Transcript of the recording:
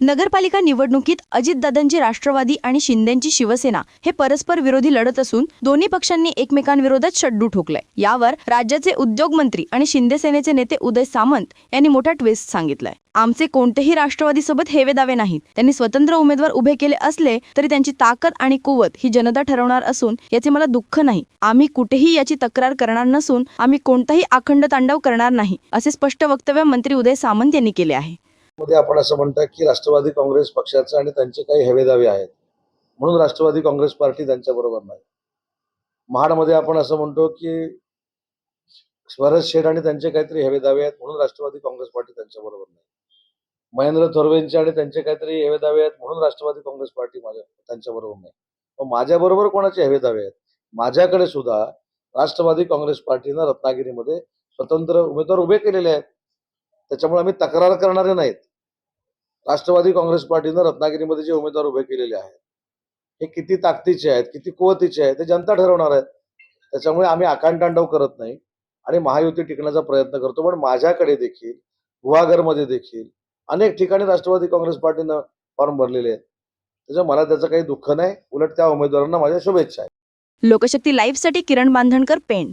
नगरपालिका निवडणुकीत अजितदादांची राष्ट्रवादी आणि शिंदेची शिवसेना हे परस्पर विरोधी लढत असून दोन्ही पक्षांनी एकमेकांविरोधात शड्डू ठोकलाय. यावर राज्याचे उद्योग मंत्री आणि शिंदे सेनेचे नेते उदय सामंत यांनी मोठा ट्विस्ट सांगितलाय. आमचे कोणतेही राष्ट्रवादी सोबत हेवे दावे नाहीत. त्यांनी स्वतंत्र उमेदवार उभे केले असले तरी त्यांची ताकद आणि कुवत ही जनता ठरवणार असून याचे मला दुःख नाही. आम्ही कुठेही याची तक्रार करणार नसून आम्ही कोणताही अखंड तांडव करणार नाही असे स्पष्ट वक्तव्य मंत्री उदय सामंत यांनी केले आहे. मध्ये आपण असं म्हणता की राष्ट्रवादी काँग्रेस पक्षाचं आणि त्यांचे काही हेवेदावे आहेत. म्हणून राष्ट्रवादी काँग्रेस पार्टी त्यांच्याबरोबर नाही. महाडमध्ये आपण असं म्हणतो की स्वरज शेठ आणि त्यांचे काहीतरी हेवेदावे आहेत म्हणून राष्ट्रवादी काँग्रेस पार्टी त्यांच्याबरोबर नाही. महेंद्र थोरवेंचे आणि त्यांचे काहीतरी हेवेदावे आहेत म्हणून राष्ट्रवादी काँग्रेस पार्टी माझ्या त्यांच्याबरोबर नाही. माझ्या माझ्याबरोबर कोणाचे हेवेदावे आहेत? माझ्याकडे सुद्धा राष्ट्रवादी काँग्रेस पार्टीनं रत्नागिरीमध्ये स्वतंत्र उमेदवार उभे केलेले आहेत. त्याच्यामुळे आम्ही तक्रार करणारे नाहीत. राष्ट्रवादी काँग्रेस पार्टीनं रत्नागिरीमध्ये जे उमेदवार उभे केलेले आहेत हे किती ताकदीचे आहेत किती कुवतीचे आहेत ते जनता ठरवणार आहेत. त्याच्यामुळे आम्ही आकांतांडव करत नाही आणि महायुती टिकण्याचा प्रयत्न करतो. पण माझ्याकडे देखील गुहागरमध्ये देखील अनेक ठिकाणी राष्ट्रवादी काँग्रेस पार्टीनं फॉर्म भरलेले आहेत. त्याच्यामुळे मला त्याचं काही दुःख नाही. उलट त्या उमेदवारांना माझ्या शुभेच्छा आहेत. लोकशक्ती लाईव्हसाठी किरण बांधणकर पेण.